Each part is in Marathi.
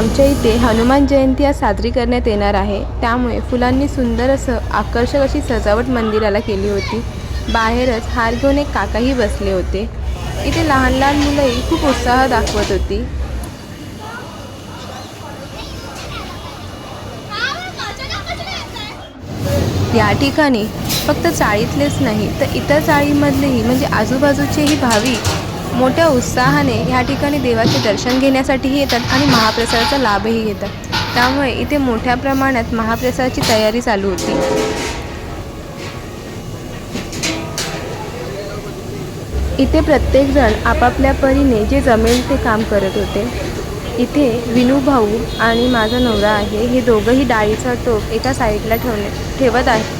आमच्या इथे हनुमान जयंती आज साजरी करण्यात येणार आहे. त्यामुळे फुलांनी सुंदर असं आकर्षक अशी सजावट मंदिराला केली होती. बाहेरच हार घेऊन एक काकाही बसले होते. इथे लहान लहान मुलंही खूप उत्साह दाखवत होती. या ठिकाणी फक्त चाळीतलेच नाही तर इतर चाळीमधलेही म्हणजे आजूबाजूचेही भाविक मोठ्या उत्साहाने ह्या ठिकाणी देवाचे दर्शन घेण्यासाठीही येतात आणि महाप्रसादाचा लाभही घेतात. त्यामुळे इथे मोठ्या प्रमाणात महाप्रसादाची तयारी चालू होती. इथे प्रत्येकजण आपापल्या परीने जे जमेल ते काम करत होते. इथे विनू भाऊ आणि माझा नवरा आहे हे दोघंही डाळीचा टोप एका साईडला ठेवणे ठेवत आहे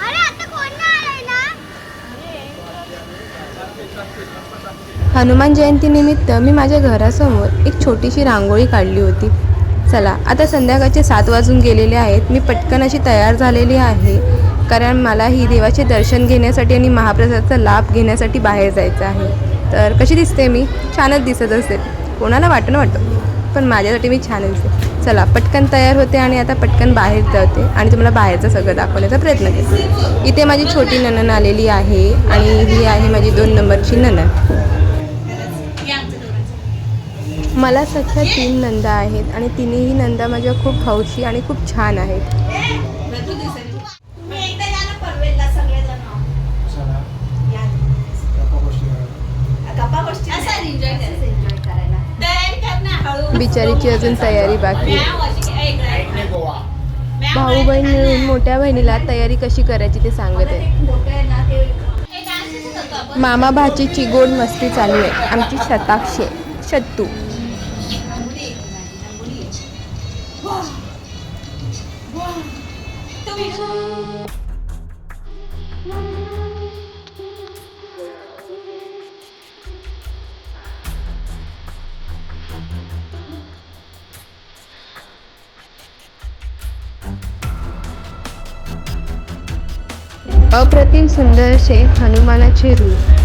अरे आता कोण हनुमान जयंतीनिमित्त मी माझ्या घरासमोर एक छोटीशी रांगोळी काढली होती. चला आता संध्याकाळचे सात वाजून गेलेले आहेत. मी पटकन अशी तयार झालेली आहे कारण मला ही देवाचे दर्शन घेण्यासाठी आणि महाप्रसादाचा लाभ घेण्यासाठी बाहेर जायचं आहे. तर कशी दिसते मी? छानच दिसत असेल. कोणाला वाटणं वाटतं? पण माझ्यासाठी मी छान दिसते. चला पटकन तयार होते आणि आता पटकन बाहेर जाते आणि तुम्हाला बाहेरचं सगळं दाखवण्याचा प्रयत्न करते. इथे माझी छोटी ननन आलेली आहे आणि ही आहे माझी दोन नंबरची ननन मला सख्या तीन नंदा आहेत आणि तिन्ही नंदा माझ्या खूप हौशी आणि खूप छान आहेत. बिचारीची अजून तयारी बाकी. भाऊ बहीण मिळून मोठ्या बहिणीला तयारी कशी करायची ते सांगत. आहे मामा भाचीची गोड मस्ती चालू आहे. आमची शताक्षी. शत्तू. अप्रतिम सुंदर असे हनुमानाचे रूप.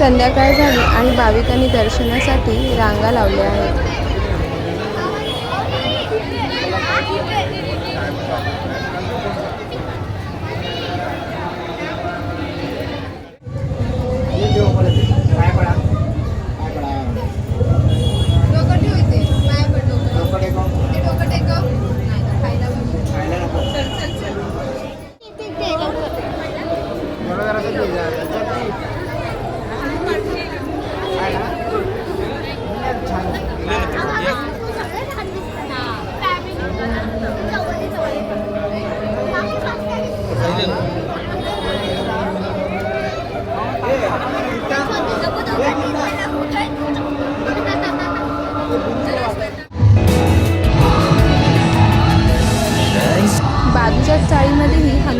संध्याकाळ झाली आणि भाविकांनी दर्शनासाठी रांगा लावल्या आहेत. बाजूच्या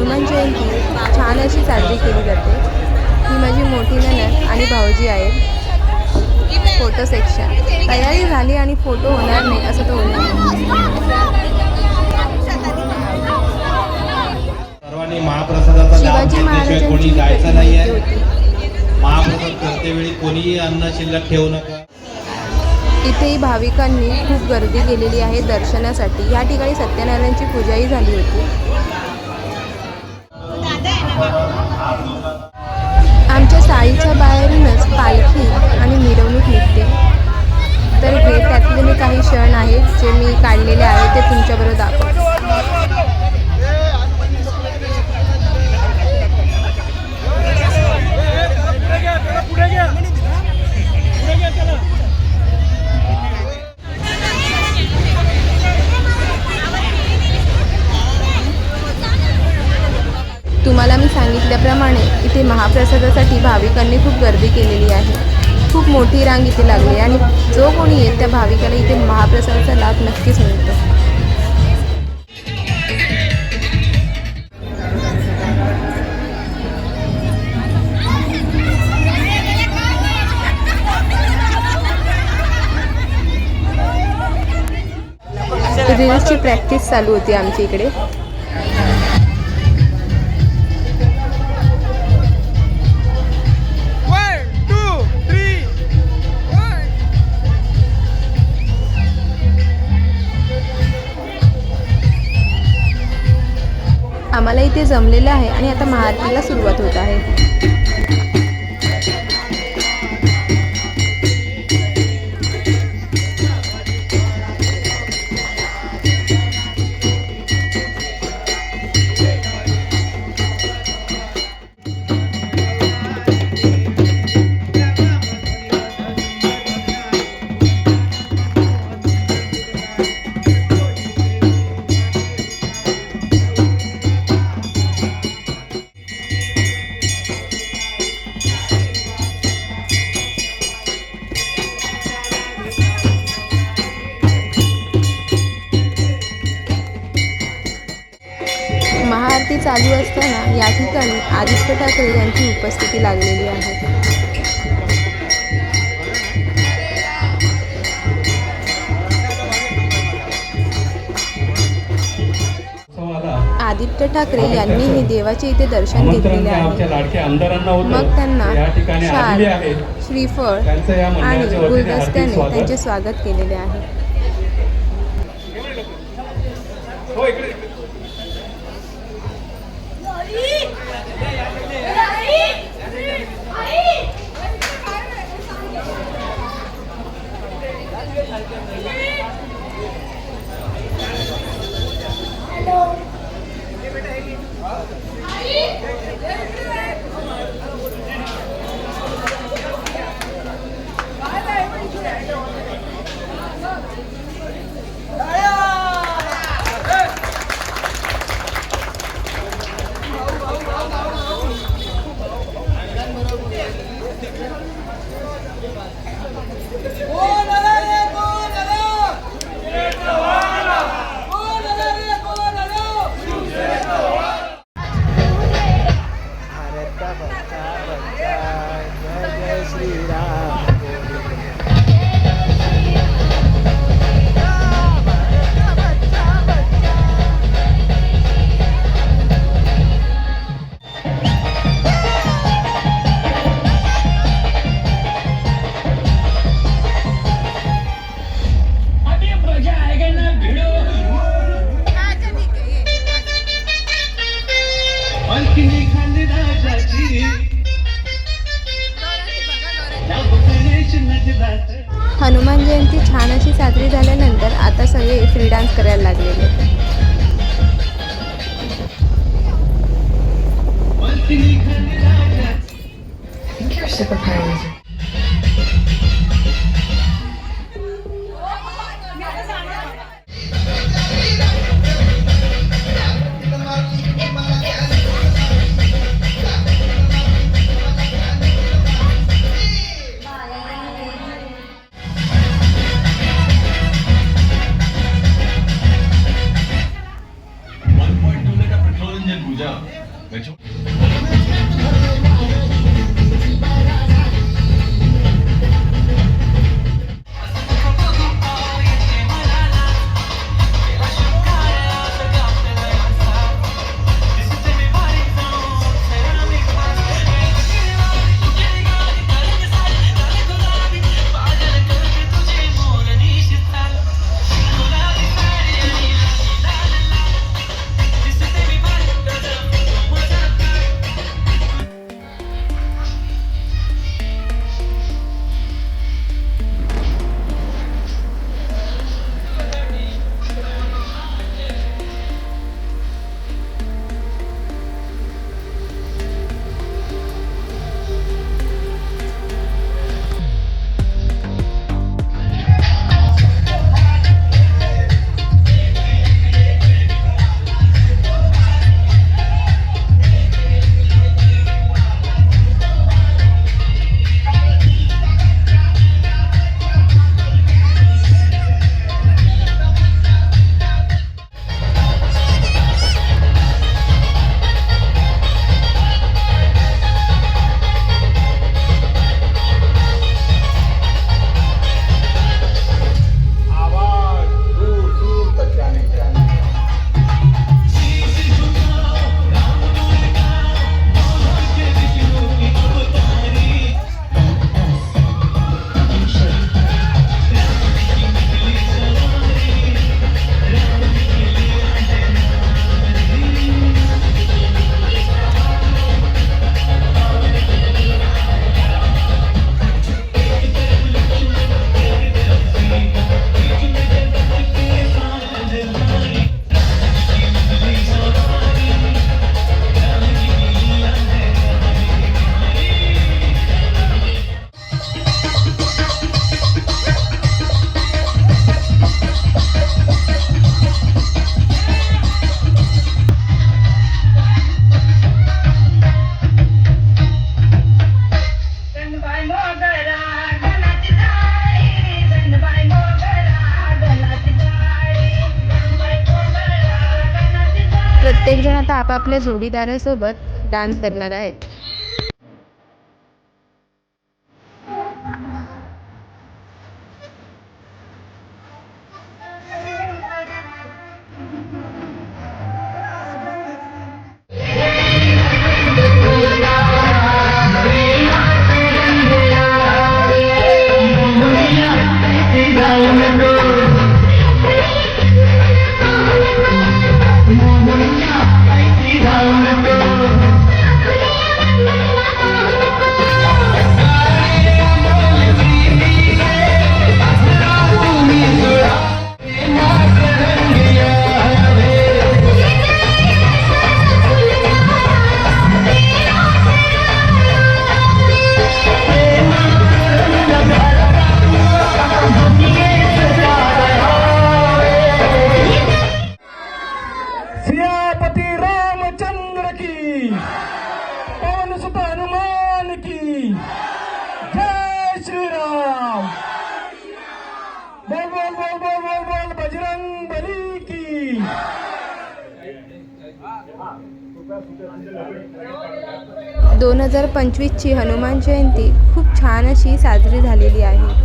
हनुमान जयंती छान अशी साजरी केली जाते. ही माझी मोठी ननद आणि भाऊजी आहेत. Photo section. तयारी झाली आणि फोटो होणार नाही असं तो होणार शिवाजी महाराजांची होती. महाप्रसाद प्रातःवेळी कोणीही अन्न शिल्लक ठेवू नका. इथेही भाविकांनी खूप गर्दी केलेली आहे दर्शनासाठी. या ठिकाणी सत्यनारायणची पूजाही झाली होती. आमच्या साडीच्या बाहेरूनच पालखी आणि मिरवणूक निघते. तर हे त्यातले मी काही क्षण आहेत जे मी काढलेले आहेत ते तुमच्याबरोबर दाखवतो. पुढे घ्या. महाप्रसादासाठी भाविकांनी खूप गर्दी केलेली आहे. खूप मोठी रांग इथे लागली आणि जो कोणी येईल त्या भाविकाला इथे महाप्रसादाचा लाभ नक्कीच मिळतो. रील्सची प्रॅक्टिस चालू होती आमच्या इकडे. आम्हाला इथे जमलेलं आहे आणि आता महाआरतीला सुरुवात होत आहे. उपस्थिती लागलेली आहे. आदित्य ठाकरे यांनीही देवाचे इथे दर्शन घेतलेले आहे. मग त्यांना शाल श्रीफळ आणि गुलदस्त्याने. त्यांचे स्वागत केलेले आहे. राजाची. हनुमान जयंती छान अशी साजरी झाल्यानंतर आता सगळे फ्री डान्स करायला लागलेले. super crazy. आपापल्या जोडीदारासोबत डान्स करणार आहेत. पवन सुत हनुमान की। जय श्री राम बोल बोल बोल बोल बोल बोल बजरंग बली की। दोन हजार पंचवीसची हनुमान जयंती खूप छान अशी साजरी झालेली आहे.